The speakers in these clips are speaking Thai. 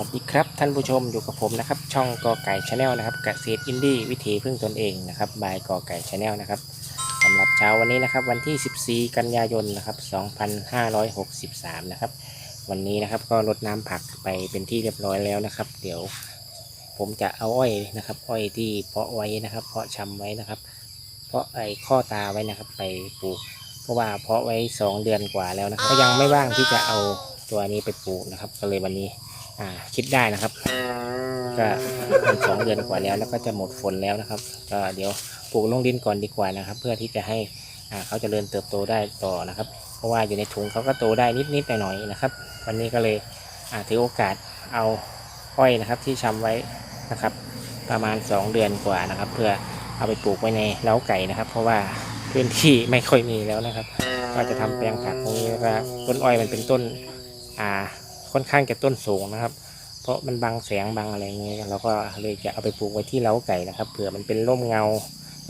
วัสดีครับท่านผู้ชมอยู่กับผมนะครับ ช่องกอไก่ชาแนลนะครับเกษตรอินดี้วิถีพึ่งตนเองนะครับบายกอไก่ชาแนลนะครับสำหรับเช้าวันนี้นะครับ วันที่ 14 กันยายนนะครับ2563 นะครับ วันนี้นะครับก็รดน้ำผักไปเป็นที่เรียบร้อยแล้วนะครับ เดี๋ยวผมจะเอาอ้อยนะครับ อ้อยที่เพาะไว้นะครับ เพาะชำไว้นะครับ เพาะไอ้ข้อตาไว้นะครับ ไปปลูก เพราะว่าเพาะไว้ 2 เดือนกว่าแล้วนะครับก็ยังไม่ว่างที่จะเอาตัวนี้ไปปลูกนะครับ ก็เลยวันนี้ อ่าคิดได้นะครับ ก็มันสองเดือนกว่าแล้วแล้วก็จะหมดฝนแล้วนะครับก็เดี๋ยวปลูกลงดินก่อนดีกว่านะครับ เพื่อที่จะให้อ่าเขาเจริญเติบโตได้ต่อนะครับ เพราะว่าอยู่ในถุงเขาก็โตได้นิดๆหน่อยๆนะครับ วันนี้ก็เลยอ่าถือโอกาสเอาอ้อยนะครับที่ชำไว้นะครับ ประมาณ 2 เดือนกว่านะครับ เพื่อเอาไปปลูกไว้ในเล้าไก่นะครับ เพราะว่าพื้นที่ไม่ค่อยมีแล้วนะครับ ก็จะทำแปลงผักตรงนี้แล้วก็ต้นอ้อยมันเป็นต้นอ่า ค่อนข้างจะต้นสูงนะครับ เพราะมันบังแสงบังอะไรเงี้ยเราก็เลยจะเอาไปปลูกไว้ที่เล้าไก่นะครับ เผื่อมันเป็นร่มเงา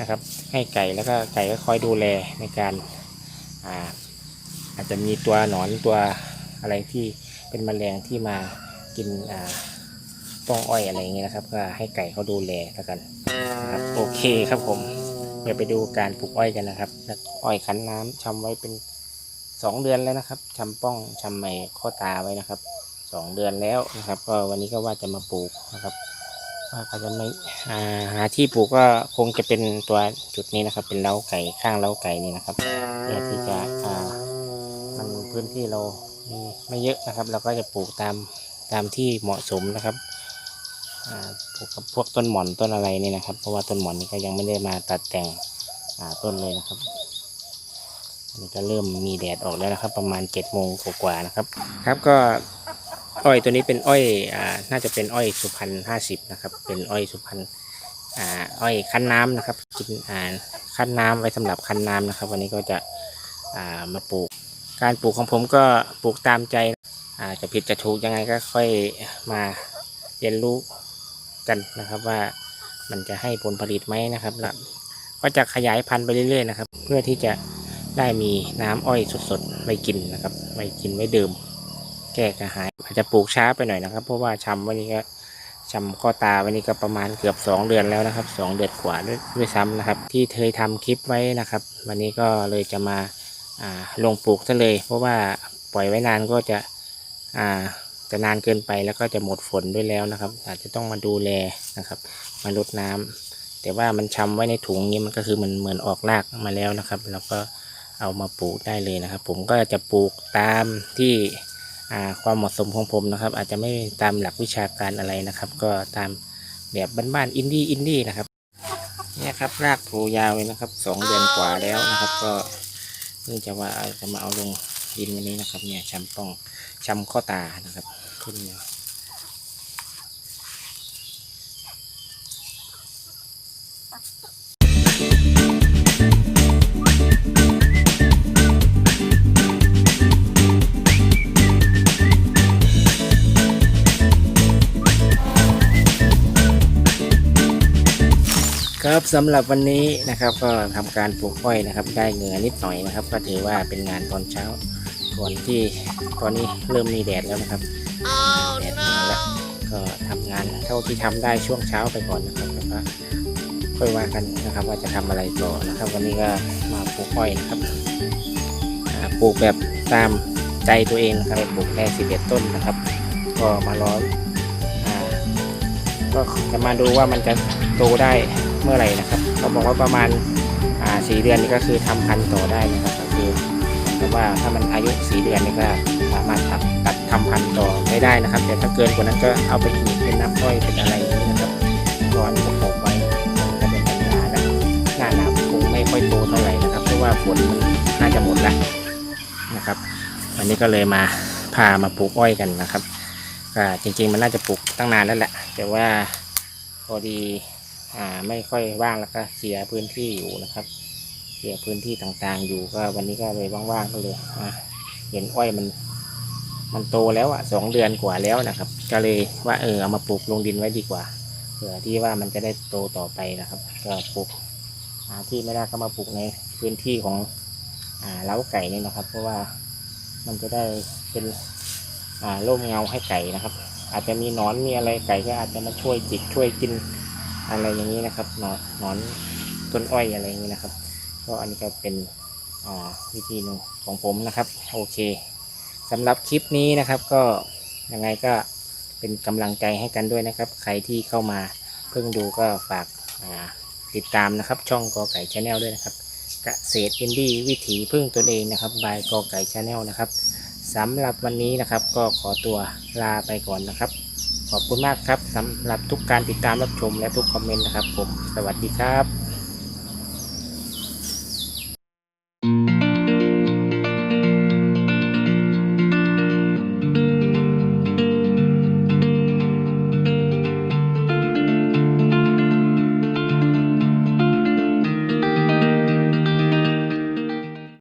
นะครับ ให้ไก่แล้วก็ไก่ก็คอยดูแลในการอ่าอาจจะมีตัวหนอนตัวอะไรที่เป็นแมลงที่มากินอ่าป้องอ้อยอะไรเงี้ยนะครับ ก็ให้ไก่เขาดูแลแล้วกันนะครับโอเคครับผมเดี๋ยวไปดูการปลูกอ้อยกันนะครับอ้อยคั้นน้ำชำไว้เป็นสองเดือนแล้วนะครับชำป้องชำใหม่ข้อตาไว้นะครับ สองเดือนแล้วนะครับ ก็วันนี้ก็ว่าจะมาปลูกนะครับว่าก็จะไม่อ่าหาที่ปลูกก็คงจะเป็นตัวจุดนี้นะครับ เป็นเล้าไก่ข้างเล้าไก่นี่นะครับเพื่อที่จะอ่ามันพื้นที่เรามีไม่เยอะนะครับ เราก็จะปลูกตามตามที่เหมาะสมนะครับอ่าปลูกกับพวกต้นหม่อนต้นอะไรนี่นะครับ เพราะว่าต้นหม่อนนี่ก็ยังไม่ได้มาตัดแต่งต้นเลยนะครับมันก็เริ่มมีแดดออกแล้วนะครับ ประมาณ7จ็ดโมงกว่าๆนะครับ ครับก็ อ้อยตัวนี้เป็นอ้อยอ่าน่าจะเป็นอ้อยสุพรรณห้าสิบนะครับ เป็นอ้อยสุพรรณอ่าอ้อยคั้นน้ำนะครับกินอ่าคั้นน้ำไว้สำหรับคั้นน้ำนะครับ วันนี้ก็จะอ่ามาปลูก การปลูกของผมก็ปลูกตามใจอ่าจะผิดจะถูกยังไงก็ค่อยมาเรียนรู้กันนะครับว่ามันจะให้ผลผลิตไหมนะครับแล้วก็จะขยายพันธุ์ไปเรื่อยๆนะครับ เพื่อที่จะได้มีน้ำอ้อยสดๆไว้กินนะครับไว้กินไว้ดื่ม แก้กระหายอาจจะปลูกช้าไปหน่อยนะครับ เพราะว่าชำวันนี้ก็ชำข้อตาวันนี้ก็ประมาณเกือบ 2 เดือนแล้วนะครับ 2 เดือนกว่าด้วยด้วยซ้ำนะครับ ที่เคยทำคลิปไว้นะครับ วันนี้ก็เลยจะมาลงปลูกซะเลย เพราะว่าปล่อยไว้นานก็จะจะนานเกินไปแล้วก็จะหมดฝนด้วยแล้วนะครับ อาจจะต้องมาดูแลนะครับ มาลดน้ำแต่ว่ามันชำไว้ในถุงนี้มันก็คือมันเหมือนออกรากมาแล้วนะครับ แล้วก็เอามาปลูกได้เลยนะครับ ผมก็จะปลูกตามที่ ความเหมาะสมของผมนะครับ อาจจะไม่ตามหลักวิชาการอะไรนะครับ ก็ตามแบบบ้านๆอินดี้อินดี้นะครับเนี่ยครับรากผูยาวเลยนะครับสองเดือนกว่าแล้วนะครับ ก็เพื่องจะว่าจะมาเอาลงดินวันนี้นะครับ เนี่ยชำป้องชำข้อตานะครับขึ้นมา ครับสำหรับวันนี้นะครับก็ทำการปลูกอ้อยนะครับ ได้เหงื่อนิดหน่อยนะครับ ก็ถือว่าเป็นงานตอนเช้าก่อนที่ตอนนี้เริ่มมีแดดแล้วนะครับแดดมาแล้วก็ทำงานเท่าที่ทำได้ช่วงเช้าไปก่อนนะครับแล้วก็ค่อยว่ากันนะครับ ว่าจะทำอะไรต่อนะครับ วันนี้ก็มาปลูกอ้อยนะครับอ่าปลูกแบบตามใจตัวเองนะครับปลูกแค่สิบเอ็ดต้นนะครับ ก็มารออ่าก็จะมาดูว่ามันจะโตได้ เมื่อไหร่นะครับเขาบอกว่าประมาณาสี่เดือนนี่ก็คือทำพันธุ์ต่อได้นะครับก็คือแต่ว่าถ้ามันอายุสีเดือนนี่ก็สามารถตัดตัดทำพันธุ์ต่อไม่ได้นะครับ แต่ถ้าเกินกว่านั้นก็เอาไปขีดเป็นน้ำอ้อยเป็นอะไรอย่างนี้นะครับก่อนจะปลูกไว้มันก็เป็นปัญหาแล้วหน้าหนาวคงไม่ค่อยโตเท่าไหร่นะครับ เพราะว่าฝนมันน่าจะหมดแล้วนะครับวันนี้ก็เลยมาพามาปลูกอ้อยกันนะครับจริงๆมันน่าจะปลูกตั้งนานแล้วแหละแต่ว่าพอดี อ่าไม่ค่อยว่างแล้วก็เสียพื้นที่อยู่นะครับ เสียพื้นที่ต่างๆอยู่ก็วันนี้ก็เลยว่างๆก็เลยอะเห็นอ้อยมัน มันโตแล้วอะสองเดือนกว่าแล้วนะครับ ก็เลยว่าเออเอามาปลูกลงดินไว้ดีกว่าเผื่อที่ว่ามันจะได้โตต่อไปนะครับ ก็ปลูกหาที่ไม่ได้ก็มาปลูกในพื้นที่ของอ่าเล้าไก่นี่นะครับ เพราะว่ามันจะได้เป็นอ่าร่มเงาให้ไก่นะครับ อาจจะมีนอนมีอะไรไก่ก็อาจจะมาช่วยจิกช่วยกิน อะไรอย่างนี้นะครับหนอนหนอนต้นอ้อยอะไรอย่างนี้นะครับ ก็อันนี้ก็เป็นวิธีหนึ่งของผมนะครับโอเคสำหรับคลิปนี้นะครับก็ยังไงก็เป็นกำลังใจให้กันด้วยนะครับ ใครที่เข้ามาเพิ่งดูก็ฝากติดตามนะครับ ช่องกอไก่ชาแนลด้วยนะครับเกษตรอินดี้วิถีพึ่งตนเองนะครับบายกอไก่ชาแนลนะครับสำหรับวันนี้นะครับก็ขอตัวลาไปก่อนนะครับ ขอบคุณมากครับสำหรับทุกการติดตามรับชมและทุกคอมเมนต์นะครับผม สวัสดีครับ